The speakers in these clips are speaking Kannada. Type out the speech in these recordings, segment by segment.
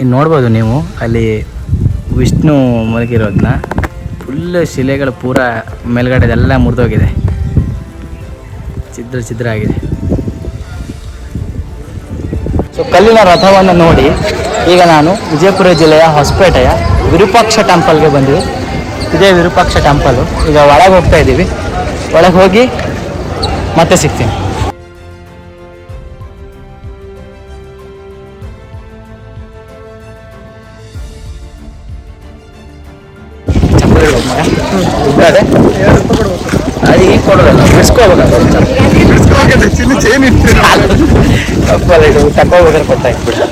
ಇನ್ನು ನೋಡ್ಬೋದು ನೀವು. ಅಲ್ಲಿ ವಿಷ್ಣು ಮಲಗಿರೋದನ್ನ ಫುಲ್ ಶಿಲೆಗಳು ಪೂರ ಮೇಲ್ಗಡೆದೆಲ್ಲ ಮುರಿದೋಗಿದೆ. ಚಿದ್ರ ಚಿದ್ರ ಆಗಿದೆ. ಸೊ ಕಲ್ಲಿನ ರಥವನ್ನು ನೋಡಿ ಈಗ ನಾನು ವಿಜಯಪುರ ಜಿಲ್ಲೆಯ ಹೊಸಪೇಟೆಯ ವಿರೂಪಾಕ್ಷ ಟೆಂಪಲ್ಗೆ ಬಂದ್ವಿ. ಇದೇ ವಿರೂಪಾಕ್ಷ ಟೆಂಪಲು ಈಗ ಒಳಗೆ ಹೋಗ್ತಾ ಇದ್ದೀವಿ. ಒಳಗೆ ಹೋಗಿ ಮತ್ತೆ ಸಿಗ್ತೀನಿ. ಚಪ್ಪಲಿ ಇಡ್ಬೇಕು ಮಗ. ಉದ್ದಾದೆ? ಅದು ಈಗ ಕೊಡೋದಲ್ಲ ಬಿಡಿಸ್ಕೋಬೇಕಂತ ಚಪ್ಪಲ್ ಇದು ತಗೋಬೇಕಾದ್ರೆ ಗೊತ್ತಾಯ್ತು ಬಿಡು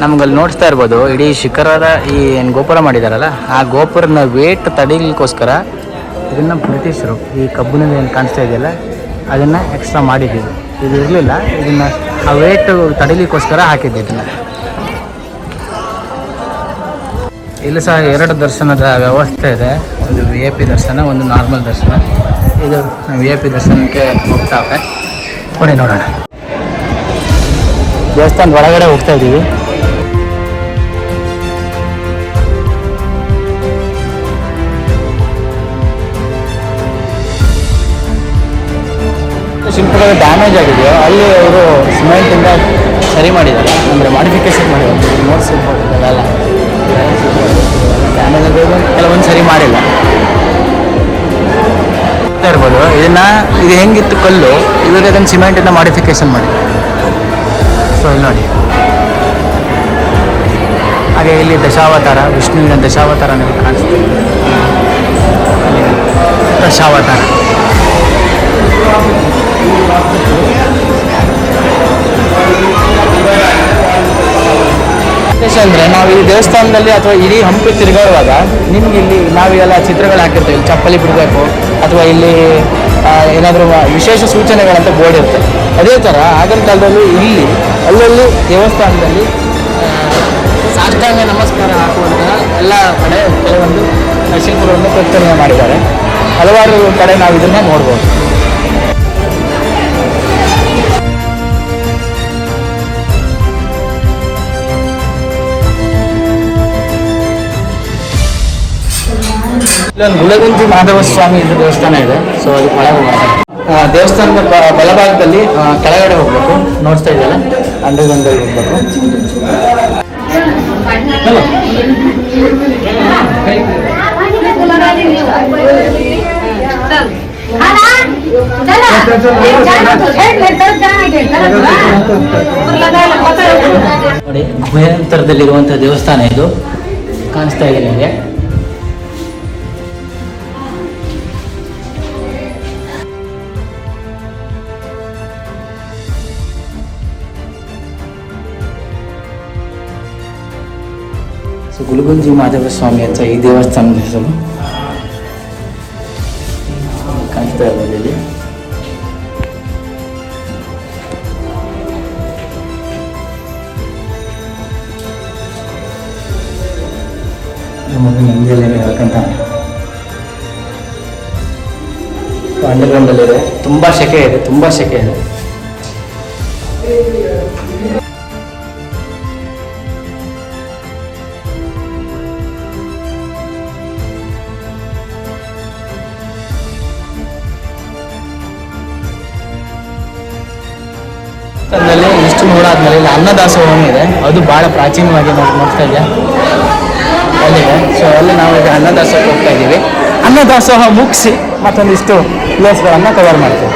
ನಮ್ಗಲ್ಲಿ ನೋಡ್ತಾ ಇರ್ಬೋದು, ಇಡೀ ಶಿಖರದ ಈ ಏನು ಗೋಪುರ ಮಾಡಿದಾರಲ್ಲ, ಆ ಗೋಪುರನ ವೇಟ್ ತಡೀಲಿಕ್ಕೋಸ್ಕರ ಇದನ್ನ ಬ್ರಿಟಿಷರು ಈ ಕಬ್ಬಿನಿಂದ ಏನು ಕಾಣಿಸ್ತಾ ಇದೆಯಲ್ಲ, ಅದನ್ನು ಎಕ್ಸ್ಟ್ರಾ ಮಾಡಿದ್ದೀವಿ. ಇದು ಇರಲಿಲ್ಲ, ಇದನ್ನ ಆ ವೇಟ್ ತಡೀಲಿಕ್ಕೋಸ್ಕರ ಹಾಕಿದ್ದೆ ಇದನ್ನು. ಇಲ್ಲಿ ಸಹ ಎರಡು ದರ್ಶನದ ವ್ಯವಸ್ಥೆ ಇದೆ, ಒಂದು ವಿ ಎ ಪಿ ದರ್ಶನ, ಒಂದು ನಾರ್ಮಲ್ ದರ್ಶನ. ಇದು ವಿ ಎ ಪಿ ದರ್ಶನಕ್ಕೆ ಹೋಗ್ತಾವೆ ಕೊಡಿ ನೋಡೋಣ. ದೇವಸ್ಥಾನದ ಒಳಗಡೆ ಹೋಗ್ತಾ ಇದ್ದೀವಿ. ಶಿಲ್ಪಗಳು ಡ್ಯಾಮೇಜ್ ಆಗಿದೆಯೋ, ಅಲ್ಲಿ ಅವರು ಸಿಮೆಂಟಿಂದ ಸರಿ ಮಾಡಿದ್ದಾರೆ. ಅಂದರೆ ಮಾಡಿಫಿಕೇಶನ್ ಮಾಡಿದ್ದಾರೆ. ನೋಟ್ಸ್ ಶಿಲ್ಪಗಳೆಲ್ಲ ಡ್ಯಾಮೇಜ್ ಆಗಿರೋದು ಕೆಲವೊಂದು ಸರಿ ಮಾಡಿಲ್ಲ. ಇರ್ಬೋದು. ಇದನ್ನ, ಇದು ಹೆಂಗಿತ್ತು ಕಲ್ಲು? ಇವಾಗ ಅದನ್ನು ಸಿಮೆಂಟಿಂದ ಮಾಡಿಫಿಕೇಶನ್ ಮಾಡಿ ಸೊ ಇಲ್ಲಿ ನೋಡಿ. ಹಾಗೆ ಇಲ್ಲಿ ದಶಾವತಾರ, ವಿಷ್ಣುವಿನ ದಶಾವತಾರ ನಿಮಗೆ ಕಾಣಿಸ್ತಿದೆ. ಅಲ್ಲಿ ದಶಾವತಾರ ವಿಶೇಷ ಅಂದರೆ ನಾವು ಈ ದೇವಸ್ಥಾನದಲ್ಲಿ ಅಥವಾ ಇಡೀ ಹಂಪಿ ತಿರುಗಾಡುವಾಗ ನಿಮ್ಗೆ ಇಲ್ಲಿ ನಾವೆಲ್ಲ ಚಿತ್ರಗಳು ಹಾಕಿರ್ತೇವೆ ಚಪ್ಪಲಿ ಬಿಡಬೇಕು ಅಥವಾ ಇಲ್ಲಿ ಏನಾದರೂ ವಿಶೇಷ ಸೂಚನೆಗಳಂತ ಬೋರ್ಡ್ ಇರುತ್ತೆ. ಅದೇ ಥರ ಆಗಿನ ಕಾಲದಲ್ಲಿ ಇಲ್ಲಿ ಅಲ್ಲಲ್ಲಿ ದೇವಸ್ಥಾನದಲ್ಲಿ ಸಾಷ್ಟಾಂಗ ನಮಸ್ಕಾರ ಹಾಕುವಂತಹ ಎಲ್ಲ ಕಡೆ ಕೆಲವೊಂದು ಶಿಲ್ಪಗಳನ್ನು ಕೆತ್ತನೆ ಮಾಡಿದ್ದಾರೆ. ಹಲವಾರು ಕಡೆ ನಾವು ಇದನ್ನು ನೋಡ್ಬೋದು. ಇಲ್ಲೊಂದು ಗುಳಗುಂಜಿ ಮಾಧವ ಸ್ವಾಮಿ ಇದು ದೇವಸ್ಥಾನ ಇದೆ. ಸೊ ಅದು ಒಳಗೆ ದೇವಸ್ಥಾನದ ಬಲಭಾಗದಲ್ಲಿ ಕೆಳಗಡೆ ಹೋಗ್ಬೇಕು. ನೋಡ್ತಾ ಇದ್ದಾರೆ? ಅಂಡರ್ಗ್ರೌಂಡ್ ಹೋಗ್ಬೇಕು. ನೋಡಿ ಅಭಯಂತರದಲ್ಲಿರುವಂತಹ ದೇವಸ್ಥಾನ ಇದು. ಕಾಣಿಸ್ತಾ ಇದೆ ನಿಮಗೆ. ಸೊ ಗುಲ್ಗುಂಜಿ ಮಾಧವ ಸ್ವಾಮಿ ಅಂತ ಈ ದೇವಸ್ಥಾನದ ಹೆಸರು? ಕಾಣಿಸ್ತಾ ಇರ್ಬೋದು ಇಲ್ಲಿ. ನಮಗೆ ನಂದಿಯಲ್ಲೇ ಹೇಳ್ಕೊಂತ. ಅಂಡರ್ಗ್ರೌಂಡಲ್ಲಿದೆ ತುಂಬ ಸೆಕೆ ಇದೆ, ತುಂಬ ಸೆಕೆ ಇದೆ. ನೋಡಾದ್ಮೇಲೆ ಇಲ್ಲಿ ಅನ್ನದಾಸೋಹಂ ಇದೆ. ಅದು ಬಹಳ ಪ್ರಾಚೀನವಾಗಿ ನಾವು ನೋಡ್ತಾ ಇದೆಯಾ? ಅಲ್ಲಿದೆ. ಸೊ ಅಲ್ಲಿ ನಾವು ಈಗ ಅನ್ನದಾಸೋಹಕ್ಕೆ ಹೋಗ್ತಾ ಇದ್ದೀವಿ. ಅನ್ನದಾಸೋಹ ಮುಗಿಸಿ ಮತ್ತೊಂದಿಷ್ಟು ಪ್ಲೇಸ್ಗಳನ್ನು ಕವರ್ ಮಾಡ್ತೀವಿ.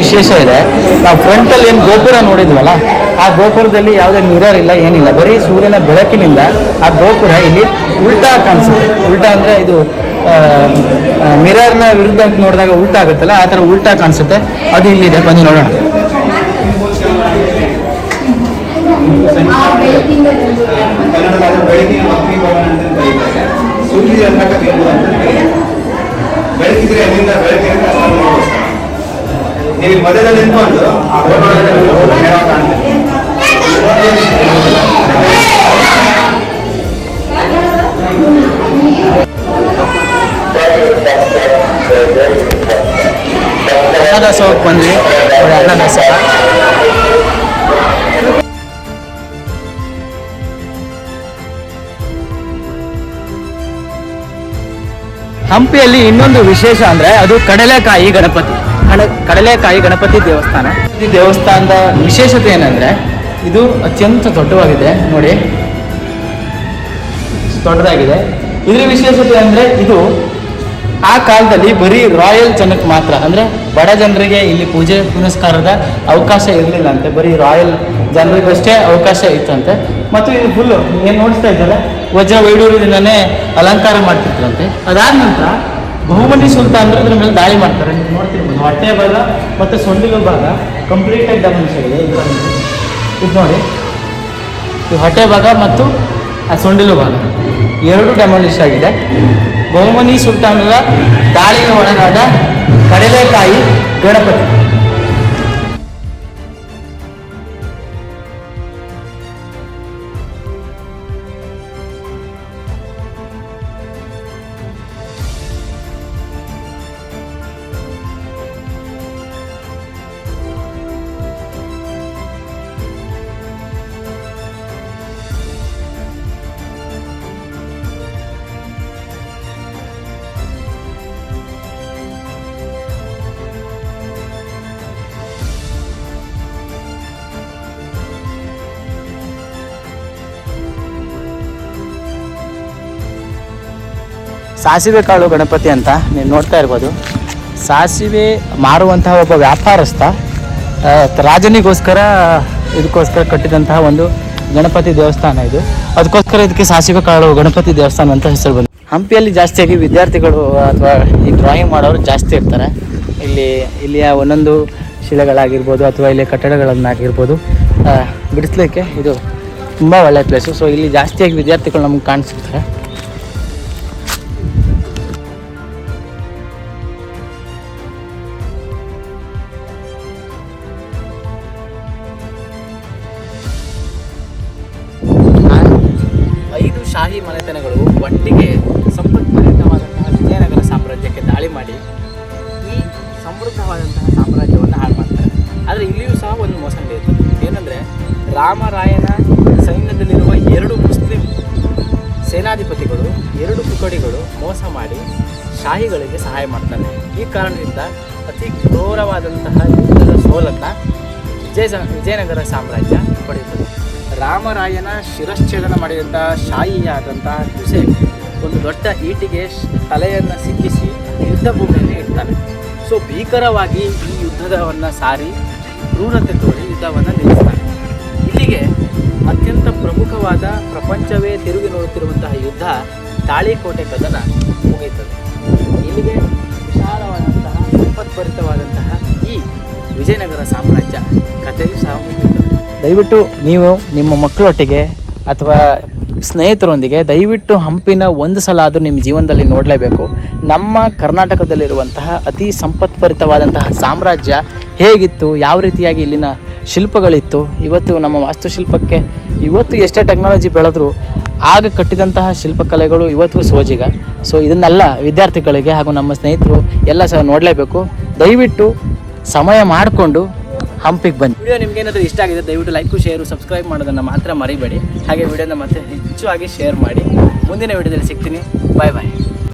ವಿಶೇಷ ಇದೆ. ನಾವು ಫ್ರಂಟ್ ಅಲ್ಲಿ ಏನು ಗೋಪುರ ನೋಡಿದ್ವಲ್ಲ, ಆ ಗೋಪುರದಲ್ಲಿ ಯಾವುದೇ ಮಿರರ್ ಇಲ್ಲ, ಏನಿಲ್ಲ. ಬರೀ ಸೂರ್ಯನ ಬೆಳಕಿನಿಂದ ಆ ಗೋಪುರ ಇಲ್ಲಿ ಉಲ್ಟಾ ಕಾಣಿಸುತ್ತೆ. ಉಲ್ಟಾ ಅಂದ್ರೆ ಇದು ಮಿರರ್ನ ವಿರುದ್ಧ ನೋಡಿದಾಗ ಉಲ್ಟಾ ಆಗುತ್ತಲ್ಲ, ಆ ಥರ ಉಲ್ಟಾ ಕಾಣಿಸುತ್ತೆ. ಅದು ಇಲ್ಲಿದೆ ಬನ್ನಿ ನೋಡೋಣ. ನಿಮ್ಗೆ ನೀವು ಮಧ್ಯದಲ್ಲಿ ನಿಂತ್ಕೊಂಡು ಹೇಳೋ ಬಂದ್ವಿ. ನೋಡಿ ಹಂಪಿಯಲ್ಲಿ ಇನ್ನೊಂದು ವಿಶೇಷ ಅಂದ್ರೆ ಅದು ಕಡಲೆಕಾಯಿ ಗಣಪತಿ. ಕಡ- ಕಡಲೆಕಾಯಿ ಗಣಪತಿ ದೇವಸ್ಥಾನ. ಈ ದೇವಸ್ಥಾನದ ವಿಶೇಷತೆ ಏನಂದ್ರೆ, ಇದು ಅತ್ಯಂತ ದೊಡ್ಡವಾಗಿದೆ, ನೋಡಿ. ದೊಡ್ಡದಾಗಿದೆ. ಇದರ ವಿಶೇಷತೆ ಅಂದರೆ ಇದು ಆ ಕಾಲದಲ್ಲಿ ಬರೀ ರಾಯಲ್ ಜನಕ್ಕೆ ಮಾತ್ರ, ಅಂದ್ರೆ ಬಡ ಜನರಿಗೆ ಇಲ್ಲಿ ಪೂಜೆ ಪುನಸ್ಕಾರದ ಅವಕಾಶ ಇರಲಿಲ್ಲ ಅಂತೆ. ಬರೀ ರಾಯಲ್ ಜನರಿಗಷ್ಟೇ ಅವಕಾಶ ಇತ್ತಂತೆ ಮತ್ತು ಇದು ಫುಲ್ಲು ಏನು ನೋಡ್ತಾ ಇದ್ದಲ್ಲ ವಜ್ರ ವೈಡೂರ್ಯದಿಂದನೇ ಅಲಂಕಾರ ಮಾಡ್ತಿದ್ರಂತೆ ಅದಾದ ನಂತರ ಬಹುಮನಿ ಸುಲ್ತಾನರು ಇದ್ರ ಮೇಲೆ ದಾಳಿ ಮಾಡ್ತಾರೆ. ಹೊಟ್ಟೆ ಭಾಗ ಮತ್ತು ಸೊಂಡಿಲು ಭಾಗ ಕಂಪ್ಲೀಟಾಗಿ ಡ್ಯಾಮೇಜ್ ಆಗಿದೆ. ಇದು ನೋಡಿ. ಇದು ಹೊಟ್ಟೆ ಭಾಗ ಮತ್ತು ಆ ಸೊಂಡಿಲು ಭಾಗ. ಎರಡು ಡೆಮಾಲಿಷ್ ಆಗಿದೆ. ಬಹುಮನಿ ಸುಲ್ತಾನರ ದಾಳಿಗೆ ಒಳಗಾದ ಕಡಲೆಕಾಯಿ ಗಣಪತಿ. ಸಾಸಿವೆ ಕಾಳು ಗಣಪತಿ ಅಂತ ನೀವು ನೋಡ್ತಾ ಇರ್ಬೋದು. ಸಾಸಿವೆ ಮಾರುವಂತಹ ಒಬ್ಬ ವ್ಯಾಪಾರಸ್ಥ ರಾಜನಿಗೋಸ್ಕರ ಇದಕ್ಕೋಸ್ಕರ ಕಟ್ಟಿದಂತಹ ಒಂದು ಗಣಪತಿ ದೇವಸ್ಥಾನ ಇದು. ಅದಕ್ಕೋಸ್ಕರ ಇದಕ್ಕೆ ಸಾಸಿವೆ ಕಾಳು ಗಣಪತಿ ದೇವಸ್ಥಾನ ಅಂತ ಹೆಸರು ಬಂದು ಹಂಪಿಯಲ್ಲಿ ಜಾಸ್ತಿಯಾಗಿ ವಿದ್ಯಾರ್ಥಿಗಳು ಅಥವಾ ಈ ಡ್ರಾಯಿಂಗ್ ಮಾಡೋರು ಜಾಸ್ತಿ ಇರ್ತಾರೆ. ಇಲ್ಲಿ, ಇಲ್ಲಿಯ ಒಂದೊಂದು ಶಿಲೆಗಳಾಗಿರ್ಬೋದು ಅಥವಾ ಇಲ್ಲಿ ಕಟ್ಟಡಗಳನ್ನಾಗಿರ್ಬೋದು ಬಿಡಿಸ್ಲಿಕ್ಕೆ ಇದು ತುಂಬ ಒಳ್ಳೆಯ ಪ್ಲೇಸು ಸೊ ಇಲ್ಲಿ ಜಾಸ್ತಿಯಾಗಿ ವಿದ್ಯಾರ್ಥಿಗಳು ನಮ್ಗೆ ಕಾಣಿಸ್ತಾರೆ. ಶಾಹಿ ಮನೆತನಗಳು ಒಟ್ಟಿಗೆ ಸಮೃದ್ಧವಾದಂತಹ ವಿಜಯನಗರ ಸಾಮ್ರಾಜ್ಯಕ್ಕೆ ದಾಳಿ ಮಾಡಿ ಈ ಸಮೃದ್ಧವಾದಂತಹ ಸಾಮ್ರಾಜ್ಯವನ್ನು ಹಾಳು ಮಾಡ್ತಾರೆ. ಆದರೆ ಇಲ್ಲಿಯೂ ಸಹ ಒಂದು ಮೋಸ ನಡೆಯುತ್ತೆ. ಏನಂದರೆ ರಾಮರಾಯನ ಸೈನ್ಯದಲ್ಲಿರುವ ಎರಡು ಮುಸ್ಲಿಂ ಸೇನಾಧಿಪತಿಗಳು, ಎರಡು ತುಕಡಿಗಳು ಮೋಸ ಮಾಡಿ ಶಾಹಿಗಳಿಗೆ ಸಹಾಯ ಮಾಡ್ತಾರೆ. ಈ ಕಾರಣದಿಂದ ಅತಿ ಕ್ರೂರವಾದಂತಹ ಯುದ್ಧದ ಸೋಲನ್ನು ವಿಜಯ ವಿಜಯನಗರ ಸಾಮ್ರಾಜ್ಯ ಪಡೆಯುತ್ತದೆ. ರಾಮರಾಯನ ಶಿರಶ್ಛೇದನ ಮಾಡಿದಂಥ ಶಾಹಿಯಾದಂತಹ ಹುಸೇನ್ ಒಂದು ದೊಡ್ಡ ಈಟಿಗೆ ತಲೆಯನ್ನು ಸಿಕ್ಕಿಸಿ ಯುದ್ಧ ಭೂಮಿಯಲ್ಲಿ ಇಡ್ತಾನೆ. ಸೊ ಭೀಕರವಾಗಿ ಈ ಯುದ್ಧವನ್ನು ಸಾರಿ ಕ್ರೂರತೆ ತೋರಿ ಯುದ್ಧವನ್ನು ನಿಲ್ಲಿಸ್ತಾನೆ. ಇಲ್ಲಿಗೆ ಅತ್ಯಂತ ಪ್ರಮುಖವಾದ ಪ್ರಪಂಚವೇ ತಿರುಗಿ ನೋಡುತ್ತಿರುವಂತಹ ಯುದ್ಧ ತಾಳಿಕೋಟೆ ಕದನ ಮುಗಿಯುತ್ತದೆ ಇಲ್ಲಿಗೆ ವಿಶಾಲವಾದಂತಹ ಸಂಪತ್ಭರಿತವಾದಂತಹ ಈ ವಿಜಯನಗರ ಸಾಮ್ರಾಜ್ಯ ಕಥೆಯು ಸಹ ದಯವಿಟ್ಟು ನೀವು ನಿಮ್ಮ ಮಕ್ಕಳೊಟ್ಟಿಗೆ ಅಥವಾ ಸ್ನೇಹಿತರೊಂದಿಗೆ ದಯವಿಟ್ಟು ಹಂಪಿನ ಒಂದು ಸಲ ಆದರೂ ನಿಮ್ಮ ಜೀವನದಲ್ಲಿ ನೋಡಲೇಬೇಕು. ನಮ್ಮ ಕರ್ನಾಟಕದಲ್ಲಿರುವಂತಹ ಅತಿ ಸಂಪತ್ಭರಿತವಾದಂತಹ ಸಾಮ್ರಾಜ್ಯ ಹೇಗಿತ್ತು, ಯಾವ ರೀತಿಯಾಗಿ ಇಲ್ಲಿನ ಶಿಲ್ಪಗಳಿತ್ತು, ಇವತ್ತು ನಮ್ಮ ವಾಸ್ತುಶಿಲ್ಪಕ್ಕೆ ಇವತ್ತು ಎಷ್ಟೇ ಟೆಕ್ನಾಲಜಿ ಬೆಳೆದರೂ ಆಗ ಕಟ್ಟಿದಂತಹ ಶಿಲ್ಪಕಲೆಗಳು ಇವತ್ತು ಸೋಜಿಗ. ಸೊ ಇದನ್ನೆಲ್ಲ ವಿದ್ಯಾರ್ಥಿಗಳಿಗೆ ಹಾಗೂ ನಮ್ಮ ಸ್ನೇಹಿತರು ಎಲ್ಲ ಸಹ ನೋಡಲೇಬೇಕು. ದಯವಿಟ್ಟು ಸಮಯ ಮಾಡಿಕೊಂಡು ಹಂಪಿಗೆ ಬನ್ನಿ. ವಿಡಿಯೋ ನಿಮ್ಗೆ ಏನಾದರೂ ಇಷ್ಟ ಆಗಿದೆ, ದಯವಿಟ್ಟು ಲೈಕು ಶೇರು ಸಬ್ಸ್ಕ್ರೈಬ್ ಮಾಡೋದನ್ನು ಮಾತ್ರ ಮರಿಬೇಡಿ. ಹಾಗೆ ವಿಡಿಯೋನ ಮತ್ತೆ ಹೆಚ್ಚು ಆಗಿ ಶೇರ್ ಮಾಡಿ. ಮುಂದಿನ ವಿಡಿಯೋದಲ್ಲಿ ಸಿಗ್ತೀನಿ. ಬಾಯ್ ಬಾಯ್